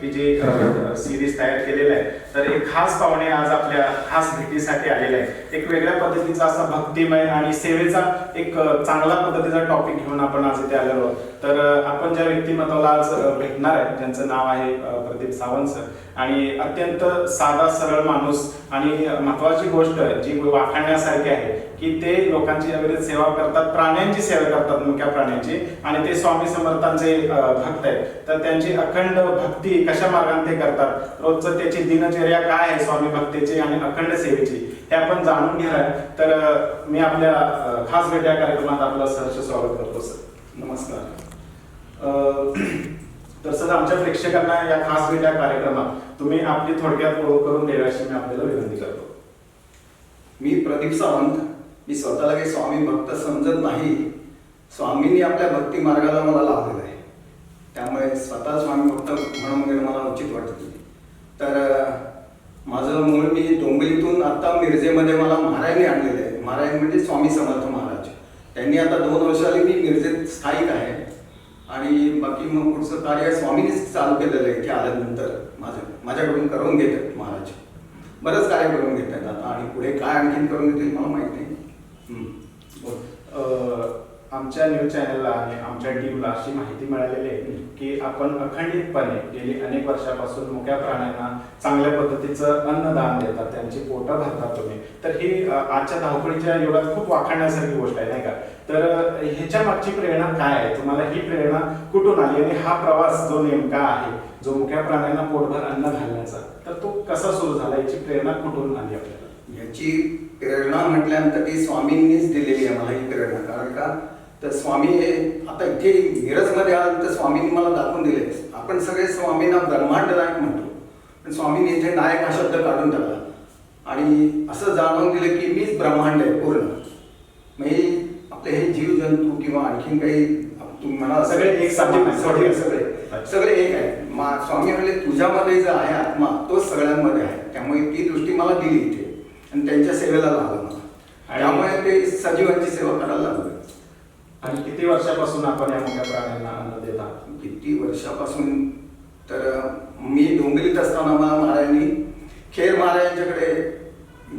अ, आपण सिरीज तयार केलेला आहे. तर एक खास पाहुणे आज आपल्या खास भेटीसाठी आलेले आहे. एक वेगळ्या पद्धतीचा असा भक्तिमय आणि सेवेचा एक चांगला पद्धतीचा टॉपिक घेऊन आपण आज इथे आलेलो आहोत. तर आपण ज्या व्यक्तिमत्वाला आज भेटणार आहे ज्यांचं नाव आहे प्रदीप सावंत सर आणि अत्यंत साधा सरळ माणूस आणि महत्वाची गोष्ट जी वाखाणण्यासारखी आहे की ते लोकांची वगैरे सेवा करतात प्राण्यांची सेवा करतात मुख्या प्राण्यांची आणि ते स्वामी समर्थांचे भक्त आहेत. तर त्यांची अखंड भक्ती कशा मार्गाने ते करतात रोजचं त्याची दिनचर्या काय आहे स्वामी भक्तीची आणि अखंड सेवेची हे आपण जाणून घेणार तर मी आपल्या खास भेट या कार्यक्रमात आपलं सहर्ष स्वागत करतो सर. नमस्कार. तर सर आमच्या प्रेक्षकांना या खास भेट या कार्यक्रमात तुम्ही आपली थोडक्यात ओळख करून देण्याची मी आपल्याला विनंती करतो. मी प्रदीप सावंत. मी स्वतःला काही स्वामी भक्त समजत नाही. स्वामींनी आपल्या भक्ती मार्गाला मला लावलेला आहे. त्यामुळे स्वतः स्वामी भक्त म्हणून मला उचित वाटत नाही. तर माझं मूळ मी डोंबिवलीतून आत्ता मिरजेमध्ये मला महाराजांनी आणलेलं आहे. महाराज म्हणजे स्वामी समर्थ महाराज. त्यांनी आता दोन वर्षाली मी मिरजेत स्थायिक आहे. आणि बाकी मग पुढचं कार्य स्वामींनीच चालू केलेलं आहे इथे आल्यानंतर माझं माझ्याकडून करून घेत आहेत महाराज. बरंच कार्य करून घेत आहेत आता. आणि पुढे काय आणखीन करून घेतील मला माहिती नाही. आमच्या न्यूज चॅनलला आणि आमच्या टीमला अशी माहिती मिळालेली आहे की आपण अखंडितपणे गेली अनेक वर्षापासून मुक्या प्राण्यांना चांगल्या पद्धतीचं अन्नदान देतात त्यांची पोटं भरतात तुम्ही. तर ही आजच्या धावपळीच्या युगात खूप वाखाणण्यासारखी गोष्ट आहे नाही का? तर ह्याच्या मागची प्रेरणा काय आहे? तुम्हाला ही प्रेरणा कुठून आली आणि हा प्रवास जो नेमका आहे जो मुक्या प्राण्यांना पोटभर अन्न घालण्याचा तर तो कसा सुरू झाला? याची प्रेरणा कुठून आली आपल्याला? याची प्रेरणा म्हटल्यानंतर ती स्वामींनीच दिलेली आहे मला ही प्रेरणा. कारण का? तर स्वामी हे आता इथे मिरजमध्ये आलं तर स्वामींनी मला दाखवून दिले. आपण सगळे स्वामींना ब्रह्मांड नायक म्हणतो. पण स्वामींनी इथे नायक हा शब्द काढून टाकला. आणि असं जाणवून दिलं की मीच ब्रह्मांड आहे पूर्ण. म्हणजे आपले हे जीव जंतू किंवा आणखीन काही तुम्ही म्हणाल सगळे एक सामान्य आहे. सगळे सगळे एक आहे. मा- स्वामी म्हणले तुझ्यामध्ये जो आहे आत्मा तो सगळ्यांमध्ये आहे. त्यामुळे ती दृष्टी मला दिली इथे. आणि त्यांच्या सेवेला लागलं मला. आणि- त्यामुळे ते सजीवांची सेवा करायला लागले. आणि किती वर्षापासून आपण या मोठ्या प्राण्यांना अन्न देता किती वर्षापासून? तर मी डोंगरीत असताना मला महाराजांनी खेर महाराजांच्याकडे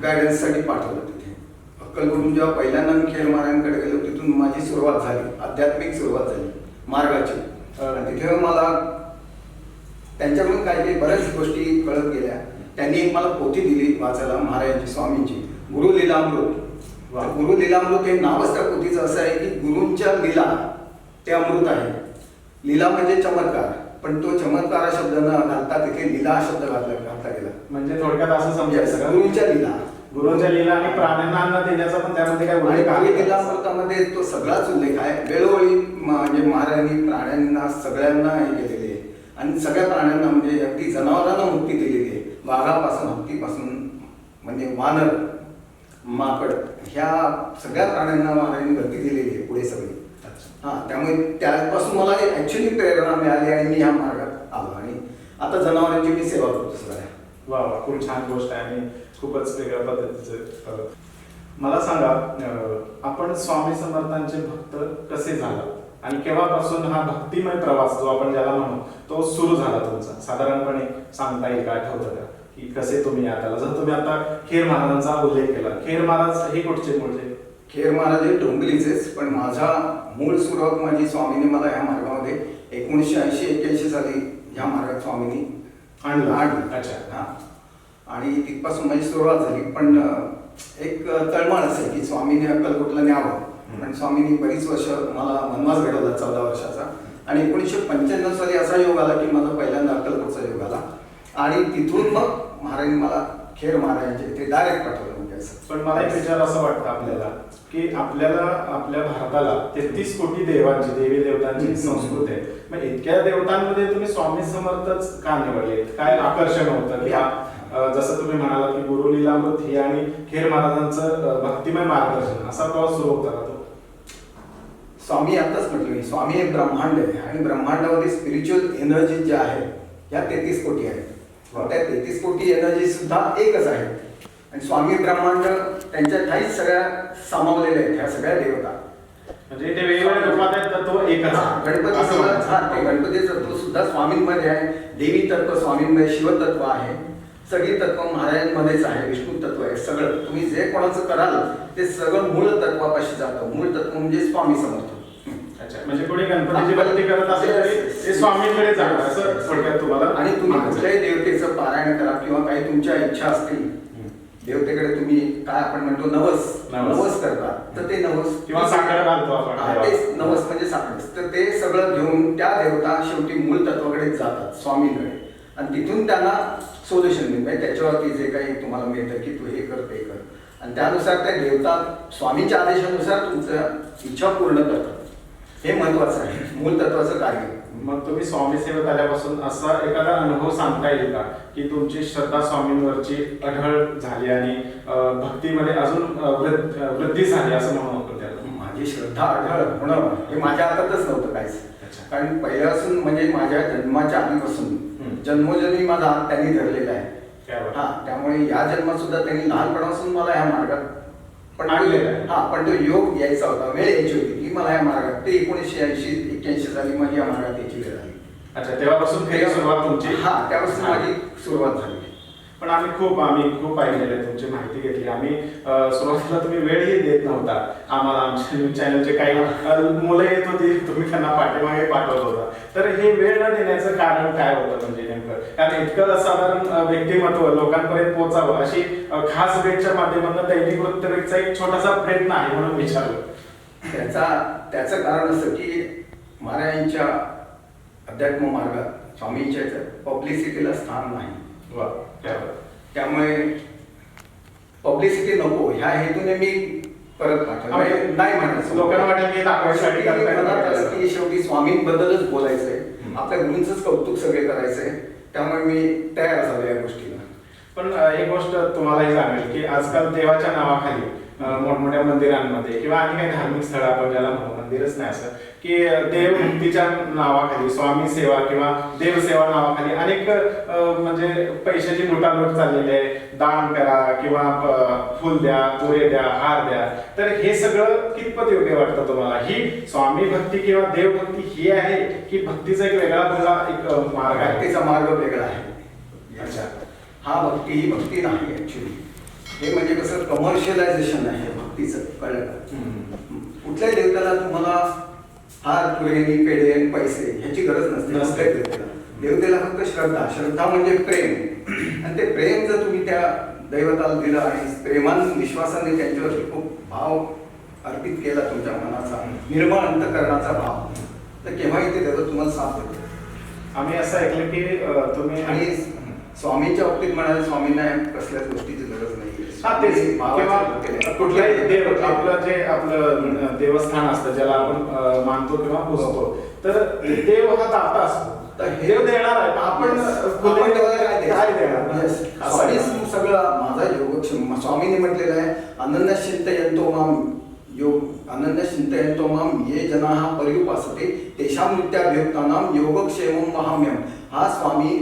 गायडन्ससाठी पाठवलं तिथे. अक्कलकडून जेव्हा पहिल्यांदा मी खेर महाराजांकडे गेलो तिथून माझी सुरुवात झाली. आध्यात्मिक सुरुवात झाली मार्गाची. तिथे मला त्यांच्याकडून काही काही बऱ्याच गोष्टी कळत गेल्या. त्यांनी एक मला पोथी दिली वाचायला महाराजांची स्वामींची. गुरु लीलामृत गुरु लीलामृत हे नावच त्या पोथीचं असं आहे की गुरूंच्या लीला ते अमृत आहे. लीला म्हणजे चमत्कार पण तो चमत्कार शब्द न घालता तिथे लीला शब्द घातला घातला गेला. म्हणजे थोडक्यात असं समजायचं गुरूंच्या लीला. गुरुंच्या लीला आणि प्राण्यांना अन्न देण्याचा पण त्यामध्ये काय उल्लेख आहे? लीलामृतामध्ये तो सगळाच उल्लेख आहे. वेळोवेळी म्हणजे महाराजांनी प्राण्यांना सगळ्यांना हे केलेले आहे. आणि सगळ्या प्राण्यांना म्हणजे अगदी जनावरांना मुक्ती दिलेली आहे. वाघापासून हत्तीपासून म्हणजे वानर. माकड ह्या सगळ्या प्राण्यांना महाराजांनी गती दिलेली आहे पुढे सगळी. हां हा त्यामुळे त्यापासून मला ऍक्च्युली प्रेरणा मिळाली आणि मी ह्या मार्गात आलो. आणि आता जनावरांची मी सेवा करतो सगळ्या. वा वा खूप छान गोष्ट आहे आणि खूपच वेगळ्या पद्धतीचं मला सांगा आपण स्वामी समर्थांचे भक्त कसे झाला? आणि केव्हापासून हा भक्तिमय प्रवास जो आपण ज्याला म्हणू तो सुरू झाला तुमचा? साधारणपणे सांगता येईल का आठवतं का? की कसे तुम्ही यात आला जर तुम्ही आता खेर महाराजांचा उल्लेख केला. खेर महाराज हे कुठचे मूळचे खेर महाराज हे डोंबिवलीचेच पण माझा मूळ सुरुवात माझी स्वामीने मला ह्या मार्गामध्ये एकोणीसशे ऐंशी एक्क्याऐंशी साली ह्या मार्गात स्वामींनी आणलं. आणलं. अच्छा. हा. आणि तिथपासून माझी सुरुवात झाली. पण एक तळमळ असेल की स्वामीने अक्कलकोटला न्यावं. पण स्वामींनी बरीच वर्ष मला वनवास घडवला चौदा वर्षाचा. आणि एकोणीसशे पंच्याण्णव साली असा योग आला की माझा पहिल्यांदा अक्कलकोटचा योग आला. आणि तिथून मग महाराजांनी मला खेर महाराजांच्या इथे डायरेक्ट पाठवलं म्हणजे असं पण मला एक विचार असं वाटतं आपल्याला की आपल्याला आपल्या भारताला तेहतीस कोटी देवांची देवी देवतांची. संस्कृती आहे मग इतक्या देवतांमध्ये तुम्ही स्वामी समर्थच का निवडले काय आकर्षण होतं की हा, जसं तुम्ही म्हणाला की गुरु लीलामृत ही आणि खेर महाराजांचं भक्तिमय मार्गदर्शन असा प्रवास सुरू होता का तो स्वामी आताच म्हटलं मी स्वामी हे ब्रह्मांड आहे आणि ब्रह्मांडामध्ये स्पिरिच्युअल एनर्जी ज्या आहेत ह्या तेहतीस कोटी आहेत. त्या तेहतीस कोटी एनर्जी सुद्धा एकच आहे. आणि स्वामी ब्रह्मांड त्यांच्या ठाईच सगळ्या सामावलेल्या आहेत ह्या सगळ्या देवता. म्हणजे ते वेगवेगळ्या रूपात आहेत तर तो एकच. गणपती असं सुद्धा. हा, ते स्वामींमध्ये आहे. देवी तत्व स्वामींमध्ये शिवतत्व आहे. सगळी तत्व महाराजांमध्येच आहे विष्णू तत्व आहे सगळं. तुम्ही जे कोणाचं कराल ते सगळं मूळ तत्वापाशी जातं. मूळ तत्व म्हणजे स्वामी समर्थ. अच्छा म्हणजे कोणी गणपतीची भक्ती करत असेल तरी ते स्वामींकडे जाणार असं थोडक्यात तुम्हाला तुम्ही. कुठल्याही देवतेचं पारायण करा किंवा काही तुमच्या इच्छा असतील. देवतेकडे तुम्ही काय आपण म्हणतो नवस नवस. करता तर ते नवस किंवा साखर घालतो आपण नवस म्हणजे साखर तर ते सगळं घेऊन त्या देवता शेवटी मूळ तत्वाकडे जातात स्वामींकडे आणि तिथून त्यांना सोल्युशन मिळतं म्हणजे त्याच्यावरती जे काही तुम्हाला मिळतं की तू हे कर ते कर आणि त्यानुसार त्या देवता स्वामींच्या आदेशानुसार तुमचं इच्छा पूर्ण करतात हे महत्वाचं आहे मूळ तत्वाचं कार्य मग तुम्ही स्वामी सेवेत आल्यापासून असा एखादा अनुभव सांगता येईल का की तुमची श्रद्धा स्वामींवरची अढळ झाली आणि भक्तीमध्ये अजून वृद्ध- झाली असं म्हणू आपण त्याला माझी श्रद्धा आढळ होणं हे माझ्या हातातच नव्हतं काहीच. कारण पहिल्यापासून म्हणजे माझ्या जन्माच्या आधीपासून. जन्मोजन्मी माझा हात त्यांनी धरलेला आहे? हा त्यामुळे या जन्मात सुद्धा त्यांनी लहानपणापासून मला या मार्गात पण आणलेलं आहे. हा पण तो योग यायचा होता वेळ यायची होती की मला या मार्गात ते एकोणीसशे ऐंशी एक्क्याऐंशी साली माझी या मार्गात अच्छा तेव्हापासून खरी सुरुवात तुमची? हा त्यापासून. माझी सुरुवात झाली. पण आम्ही खूप आम्ही खूप ऐकलेलं आहे तुमची माहिती घेतली. आम्ही अं, सुरुवातीला तुम्ही वेळही देत नव्हता. आम्हाला आमच्या न्यूज चॅनलचे काही अं, मुलं येत होती. तुम्ही त्यांना पाठीमागे पाठवत होता. तर हे वेळ न देण्याचं कारण काय होतं म्हणजे नेमकं? कारण इतकं साधारण अं, व्यक्तिमत्व लोकांपर्यंत पोहोचावं अशी अं, खास भेटच्या माध्यमातून दैनिक वृत्तवेधचा एक छोटासा प्रयत्न आहे म्हणून विचारलं. त्याचा त्याचं कारण असं की महाराजांच्या अध्यात्म मार्गात स्वामींच्या पब्लिसिटीला स्थान नाही. वा. त्यामुळे पब्लिसिटी नको. ह्या हेतूने मी परत पाठवलं. म्हणजे नाही म्हणायचं लोकांना वाटेल की शेवटी स्वामींबद्दलच बोलायचंय. आपल्या गुरूंचंच कौतुक सगळे करायचंय. त्यामुळे मी तयार झालो या गोष्टीला. पण एक गोष्ट तुम्हालाही जाणवेल की आजकाल देवाच्या नावाखाली मोठमोठ्या मंदिरांमध्ये किंवा आणि काही धार्मिक स्थळ आपण ज्याला म्हणू मंदिरच नाही असं की देव देवभक्तीच्या नावाखाली स्वामी सेवा किंवा देवसेवा नावाखाली अनेक म्हणजे पैशाची लुटालूट चाललेली आहे. दान करा किंवा फुल द्या पोरे द्या हार द्या. तर हे सगळं कितपत योग्य वाटतं तुम्हाला? ही स्वामी भक्ती किंवा देवभक्ती ही आहे की भक्तीचा एक वेगळा वेगळा एक मार्ग आहे? त्याचा मार्ग वेगळा आहे. अच्छा. हा भक्ती ही भक्ती नाही ऍक्च्युली हे म्हणजे कसं कमर्शियलायझेशन आहे भक्तीचं कळलं का. कुठल्याही देवताला तुम्हाला हार तुरेनी पेढे पैसे ह्याची गरज नसते. कुठल्याही देवतेला. देवतेला फक्त श्रद्धा. श्रद्धा म्हणजे प्रेम. आणि ते प्रेम जर तुम्ही त्या दैवताला दिलं आणि प्रेमान विश्वासाने त्यांच्यावरती खूप भाव अर्पित केला तुमच्या मनाचा निर्मळ अंतकरणाचा भाव तर केव्हाही ते देव तुम्हाला साथ देते आम्ही असं ऐकलं की तुम्ही आणि स्वामींच्या बाबतीत म्हणाल स्वामींना कसल्याच गोष्टीची गरज नाही. हा तेच किंवा कुठल्याही देव आपलं जे आपलं देवस्थान असतं ज्याला आपण मानतो किंवा पुजतो तर देव हा दाता असतो. तर हे- देव देणार आहे आपण काय देणार. सगळं माझा योगक्षम स्वामीने म्हटलेलं आहे अनन्य चिंतयंतो माम योग अनन्य चिंतयंतो माम ये जनाः पर्युपासते तेषां नित्याभियुक्तानां योगक्षेमं महाम्यम हा स्वामी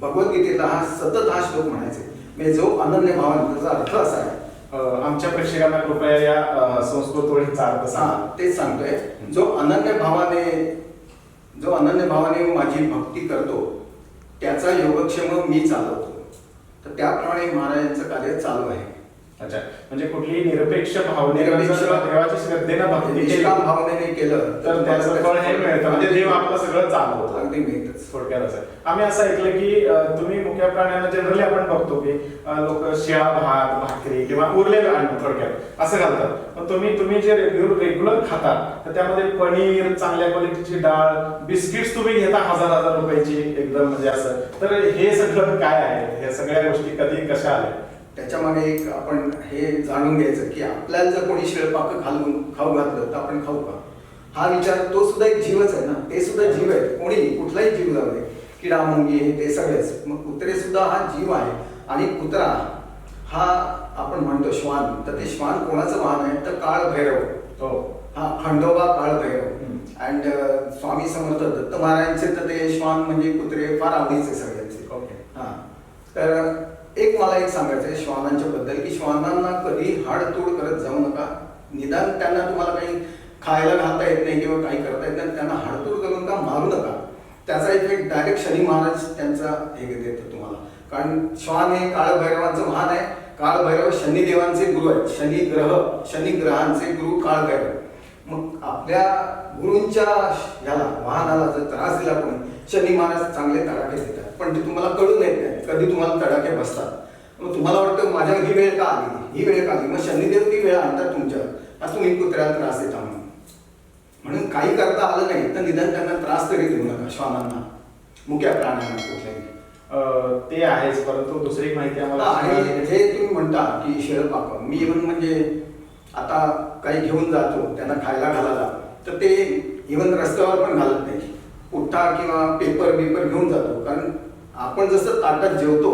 भगवद्गीतेला हा सतत हा श्लोक म्हणायचे. म्हणजे जो अनन्य भावाने त्याचा अर्थ असा आहे. आमच्या प्रेक्षकांना कृपया या संस्कृत ओळीचा अर्थ सांगा. हा तेच सांगतोय. जो अनन्य भावाने जो अनन्य भावाने माझी भक्ती करतो त्याचा योगक्षेम मी चालवतो. तर त्याप्रमाणे महाराजांचं कार्य चालू आहे. अच्छा. म्हणजे कुठलीही निरपेक्ष भावनेनं निरपेक्ष- जर देवाच्या श्रद्धेनं भक्ती केली निष्काम भावनेने केलं तर त्याचं फळ हे मिळतं. म्हणजे देव आपलं सगळं चालवतो. अगदी मिळतच. थोडक्यात असं. आम्ही असं ऐकलं की अ, तुम्ही मुख्य प्राण्यांना जनरली आपण बघतो की लोक शिळा भात भाकरी किंवा उरलेलं अन्न थोडक्यात असं घालतात. पण तुम्ही तुम्ही जे रेग्युलर खाता तर त्यामध्ये पनीर चांगल्या क्वालिटीची डाळ बिस्किट्स तुम्ही घेता हजार हजार रुपयाची एकदम म्हणजे असं. तर हे सगळं काय आहे? हे सगळ्या गोष्टी कधी कशा आल्या? त्याच्यामागे एक आपण हे जाणून घ्यायचं की आपल्याला जर कोणी शिळपाक घालून खाऊ घातलं तर आपण खाऊ का? हा विचार तो सुद्धा एक जीवच आहे ना. ते सुद्धा जीव आहे कोणी कुठलाही जीव जाऊ दे. किडा मुंगी हे ते सगळेच. मग कुत्रे सुद्धा हा जीव आहे. आणि कुत्रा हा आपण म्हणतो श्वान. तर ते श्वान कोणाचं वाहन आहे? तर काळ भैरव हो. हा खंडोबा काळ भैरव. अँड स्वामी समर्थ दत्त महाराजांचे तर ते श्वान म्हणजे कुत्रे फार आवडीचे सगळ्यांचे. ओके. हा. तर एक मला एक सांगायचं आहे श्वानांच्या बद्दल की श्वानांना कधी हाडतोड करत जाऊ नका. निदान त्यांना तुम्हाला काही खायला घालता येत नाही किंवा काही करता येत नाही त्यांना हाडतोड करून का मारू नका. त्याचा इफेक्ट डायरेक्ट शनी महाराज त्यांचा हे देतो तुम्हाला. कारण श्वान हे काळभैरवांचं महान आहे. काळभैरव शनिदेवांचे गुरु आहेत. शनी ग्रह शनी ग्रहांचे गुरु काळभैरव. मग आपल्या गुरूंच्या ह्याला वाहनाला जर त्रास दिला कोणी शनी महाराज चांगले तडाखे देतात. पण ते तुम्हाला कळून येत नाही. कधी तुम्हाला तडाखे बसतात. मग तुम्हाला वाटतं माझ्या ही वेळ का आली ही वेळ का आली मग शनिदेव ती वेळ आणतात तुमच्यावर. आज तुम्ही कुत्र्याला त्रास देता म्हणून. म्हणून काही करता आलं नाही तर निदान त्यांना त्रास तरी देऊ नका श्वानांना. मुक्या प्राण्यांना कुठल्याही. ते आहेच परंतु दुसरी माहिती आम्हाला आणि. हे तुम्ही म्हणता की शेळ पाक मी इव्हन म्हणजे आता काही घेऊन जातो त्यांना खायला घालायला तर ते इव्हन रस्त्यावर पण घालत नाही. पुठ्ठा किंवा पेपर बिपर घेऊन जातो कारण आपण जसं ताटात जेवतो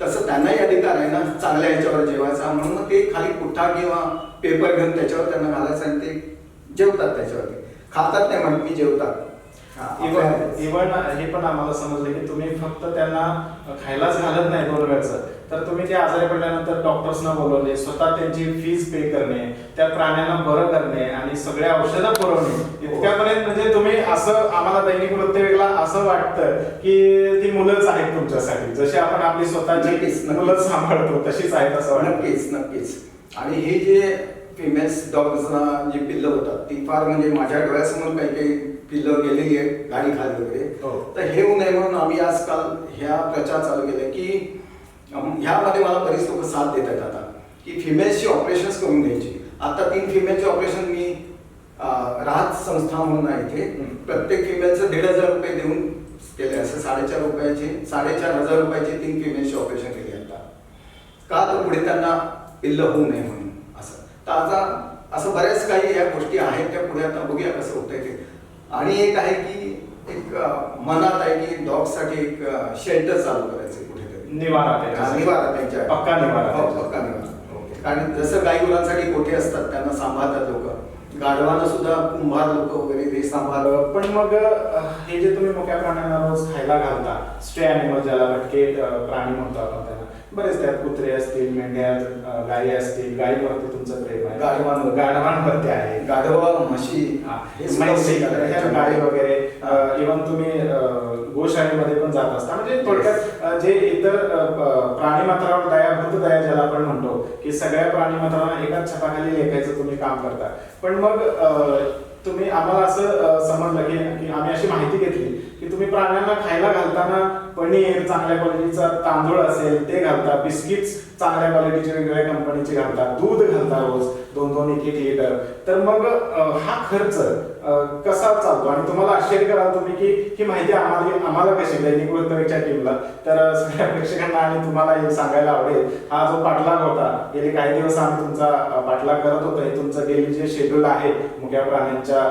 तसं त्यांनाही अधिकार आहे ना चांगल्या याच्यावर जेवायचा. म्हणून मग ते खाली कुठा किंवा पेपर घेऊन त्याच्यावर त्यांना घालायचं आणि ते जेवतात त्याच्यावरती. खातात नाही म्हणत मी जेवतात. हा, इवन आपल्या- इवन हे पण आम्हाला समजलं की तुम्ही फक्त त्यांना खायलाच घालत नाही दोन वेळचं तर तुम्ही ते आजारी पडल्यानंतर डॉक्टर्सना बोलवणे स्वतः त्यांची फीज पे करणे त्या प्राण्यांना बरं करणे आणि सगळ्या औषधं पुरवणे. इतक्यापर्यंत म्हणजे तुम्ही असं आम्हाला दैनिक वृत्तीवेगला असं वाटतं की ती मुलंच आहेत तुमच्यासाठी. जशी आपण आपली स्वतःची. मुलं सांभाळतो तशीच आहेत असं नक्कीच नक्कीच. आणि हे जे फिमेल्स डॉग्सना जी पिल्लं होतात ती फार म्हणजे माझ्या डोळ्यासमोर काही काही पिल्लं गेलेली आहेत गाडी खाली वगैरे. हो. तर हे होऊ नये म्हणून आम्ही आजकाल ह्या प्रचार चालू केले की ह्यामध्ये मला बरीच लोक साथ देत आहेत आता. की फिमेल्सची ऑपरेशन्स करून घ्यायची. आता तीन फिमेलचे ऑपरेशन मी राहत संस्था म्हणून आहे इथे. प्रत्येक फिमेलचं दीड हजार रुपये देऊन केले असं साडेचार रुपयाचे साडेचार हजार रुपयाचे तीन फिमेलचे ऑपरेशन केले आता. का तर पुढे त्यांना पिल्ल होऊ नये म्हणून असं. तर आता असं बऱ्याच काही या गोष्टी आहेत त्या पुढे आता बघूया कसं होतंय ते. आणि एक आहे की एक मनात आहे की डॉगसाठी एक शेल्टर चालू करायचं कुठेतरी निवारा हा. निवारा त्यांच्या पक्का निवारा हो. पक्का निवारा ओके. कारण जसं गाई गुरांसाठी कोठे असतात त्यांना सांभाळतात लोक गाढवांना सुद्धा कुंभार लोक वगैरे ते सांभाळ पण मग हे जे तुम्ही मोठ्या प्राण्यांना रोज खायला घालता स्ट्रे अॅनिमल ज्याला भटके प्राणी म्हणतो आपण त्यांना बरेच त्यात कुत्रे असतील मेंढ्या गायी असतील गायीवरती तुमचं प्रेम आहे. गाढवांवर. गाढवांवरती आहे. गाढवा म्हशी. करायचे. गायी वगैरे. इव्हन तुम्ही गोशाळेमध्ये पण जात असता. म्हणजे थोडक्यात जे इतर प्राणी मात्रावर दयाभूत दया ज्याला आपण म्हणतो की सगळ्या प्राणी मात्रांना एकाच छताखाली लेखायचं तुम्ही काम करता. पण मग तुम्ही आम्हाला असं समजलं की आम्ही अशी माहिती घेतली की तुम्ही प्राण्यांना खायला घालताना पनीर चांगल्या क्वालिटीचा तांदूळ असेल ते घालता. बिस्किट्स चांगल्या क्वालिटीचे वेगवेगळ्या कंपनीचे घालता. दूध घालतात रोज दोन दोन एक एक लिटर. तर मग हा खर्च कसा चालतो? आणि तुम्हाला आश्चर्य कराल तुम्ही की ही माहिती आम्हाला आम्हाला कशी दैनिक वृत्तवेच्या टीमला तर सगळ्या प्रेक्षकांना आणि तुम्हाला हे सांगायला आवडेल हा जो पाठलाग होता गेले काही दिवस आम्ही तुमचा पाठलाग करत होतो. हे तुमचं डेली जे शेड्यूल आहे मुक्या प्राण्यांच्या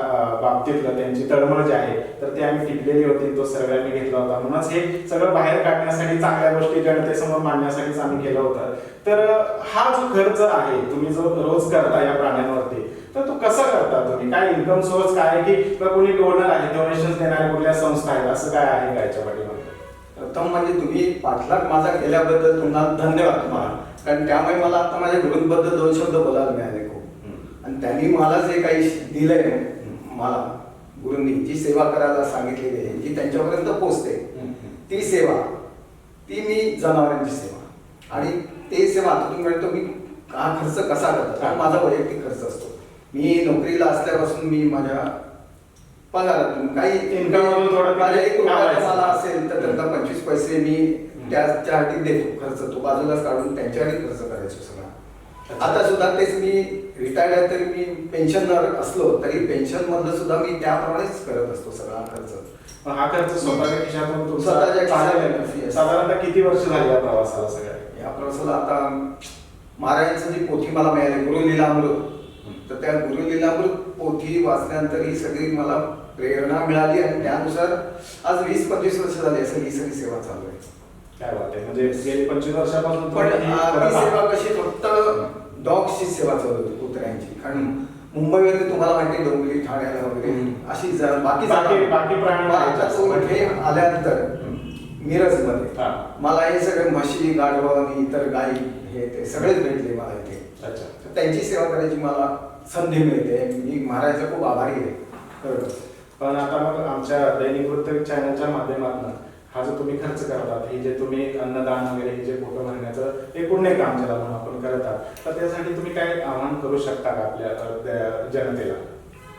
बाबतीतलं त्यांची तळमळ जी आहे तर ते आम्ही टिकलेली होती तो सर्वांनी घेतला होता. म्हणूनच हे सगळं बाहेर काढण्यासाठी चांगल्या गोष्टी जनतेसमोर मांडण्यासाठीच आम्ही केलं होतं. तर हा जो खर्च आहे तुम्ही जो रोज करता या प्राण्यांवरती तर तो कसा करता तुम्ही? काय इन्कम सोर्स काय आहे की कोणी डोनर आहे डोनेशन देणाऱ्या कुठल्या संस्था आहेत? असं काय आहे का याच्या पाठीमागे? प्रथम म्हणजे तुम्ही पाठलाग माझा केल्याबद्दल तुम्हाला धन्यवाद तुम्हाला. कारण त्यामुळे मला आता माझ्या गुरूंबद्दल दोन शब्द बोलायला मिळाले खूप. आणि त्यांनी मला जे काही दिलंय मला गुरूंनी जी सेवा करायला सांगितलेली आहे जी त्यांच्यापर्यंत पोचते ती सेवा ती मी जनावरांची सेवा. आणि ते सेवा आता तुम्ही म्हणतो मी हा खर्च कसा करतो? हा माझा वैयक्तिक खर्च असतो. मी नोकरीला असल्यापासून मी माझ्या पगारातून काही माझ्या एक. मला असेल तर त्यातला पंचवीस पैसे मी त्याच्यासाठी देतो खर्च. तो बाजूलाच काढून त्यांच्यासाठी खर्च करायचो. सगळा आता सुद्धा तेच मी रिटायर्ड आहे तरी मी पेन्शनर असलो तरी पेन्शन मधलं सुद्धा मी त्याप्रमाणेच करत असतो सगळा खर्च पण हा खर्च स्वतःच्या खिशातून तुमचा स्वतःच्या खिशातून, चाललेला आहे. yes. साधारणतः किती वर्ष झाली या प्रवासाला सगळ्या या प्रवासाला आता महाराजांचं जी पोथी मला मिळाली गुरु लीलामृत तर त्या गुरु लीलामृत पोथी वाचल्यानंतर ही सगळी मला प्रेरणा मिळाली आणि त्यानुसार आज वीस पंचवीस वर्ष झाली असं ही सगळी सेवा चालू आहे काय वाटते म्हणजे गेली पंचवीस वर्षापासून पण तुम्ही ही आ, करत ती आहात. सेवा कशी फक्त डॉग्सची सेवा चालू होती कुत्र्यांची कारण मुंबईमध्ये तुम्हाला माहिती डोंबिवली ठाण्याला वगैरे. अशी बाकी बाकी- प्राणी आल्यानंतर मिरज हा. मध्ये मला हे सगळे म्हशी गाढवं आणि इतर गायी हे ते सगळेच भेटले मला इथे. अच्छा. तर त्यांची सेवा करायची मला संधी मिळते. मी महाराजाचा खूप आभारी आहे. खरंच. पण आता मग आमच्या दैनिक वृत्त चॅनलच्या माध्यमातून हा जो तुम्ही खर्च करतात हे जे तुम्ही अन्नदान वगैरे हे जे फोटो भरण्याचं हे पुण्य काम ज्याला म्हणून आपण करत. आहात तर त्यासाठी तुम्ही काय आवाहन करू शकता का आपल्या जनतेला?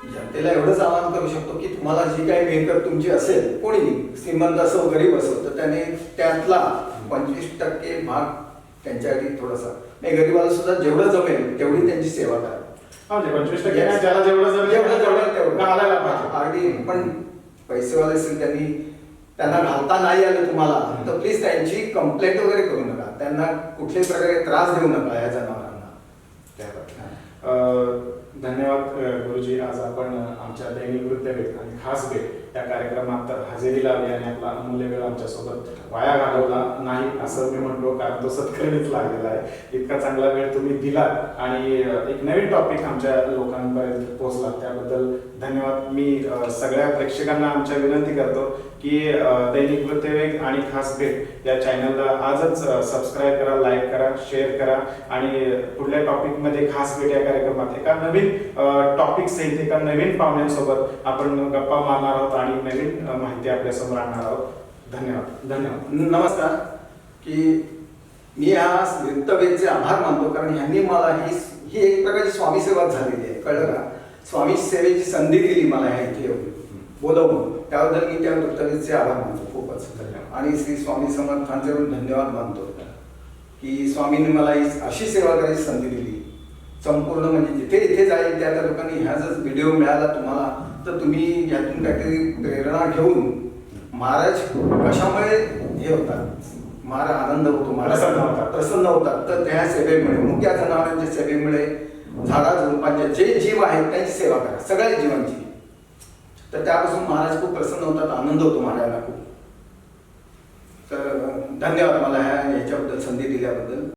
जनतेला एवढंच आवाहन करू शकतो की तुम्हाला जी काही मेहनत तुमची असेल कोणी श्रीमंत असो गरीब असो तर त्याने त्यातला पंचवीस टक्के भाग त्यांच्यासाठी थोडासा नाही गरीबाला सुद्धा जेवढं जमेल तेवढी त्यांची सेवा करा. म्हणजे पंचवीस टक्के ज्याला जेवढं जमेल जेवढं जमेल तेवढं घालायला पाहिजे. अगदी पण पैसेवाले असेल त्यांनी त्यांना घालता नाही आलं तुम्हाला तर प्लीज त्यांची कंप्लेंट वगैरे करू नका त्यांना कुठल्याही प्रकारे त्रास देऊ नका या जनावरांना. धन्यवाद गुरुजी. आज आपण आमच्या दैनिक वृत्त भेट आणि खास भेट त्या कार्यक्रमात हजेरी लावली आणि आपला अमूल्य वेळ आमच्यासोबत वाया घालवला नाही असं मी म्हणतो कारण तो सत्कर्मीच लागलेला आहे. इतका चांगला वेळ तुम्ही दिला आणि एक नवीन टॉपिक आमच्या लोकांपर्यंत पोहोचला. त्याबद्दल धन्यवाद. मी सगळ्या प्रेक्षकांना आमच्या विनंती करतो की दैनिक वृत्तवेग आणि खास भेट या चॅनलला आजच सबस्क्राईब करा लाईक करा शेअर करा आणि पुढल्या टॉपिकमध्ये खास भेट या कार्यक्रमात एका नवीन टॉपिक सहित एका नवीन पाहुण्यांसोबत आपण गप्पा मारणार आहोत. आणि नवीन माहिती आपल्यासमोर आणणार आहोत. धन्यवाद. धन्यवाद. नमस्कार. की मी या वृत्तवेदचे आभार मानतो कारण ह्यांनी मला ही ही एक प्रकारची स्वामी सेवा झालेली आहे. कळलं का? स्वामी सेवेची संधी दिली मला ह्या इथे बोलवून. त्याबद्दल मी त्या वृत्तवेदचे आभार मानतो. खूपच धन्यवाद. आणि श्री स्वामी समर्थांचे धन्यवाद मानतो. की स्वामींनी मला ही अशी सेवा करायची संधी दिली. संपूर्ण म्हणजे जिथे जिथे जाईल त्या त्या लोकांनी ह्याच व्हिडिओ मिळाला तुम्हाला तर तुम्ही यातून काहीतरी प्रेरणा घेऊन महाराज कशामुळे हे होतात? महाराज आनंद होतो महाराज प्रसन्न होतात. प्रसन्न होतात. तर त्या सेवेमुळे मुक्या जनावरांच्या सेवेमुळे झाडा झुडपांच्या जे जीव आहेत त्यांची सेवा करा सगळ्या जीवांची. तर त्यापासून महाराज खूप प्रसन्न होतात आनंद होतो महाराजांना खूप. तर धन्यवाद मला ह्या याच्याबद्दल संधी दिल्याबद्दल.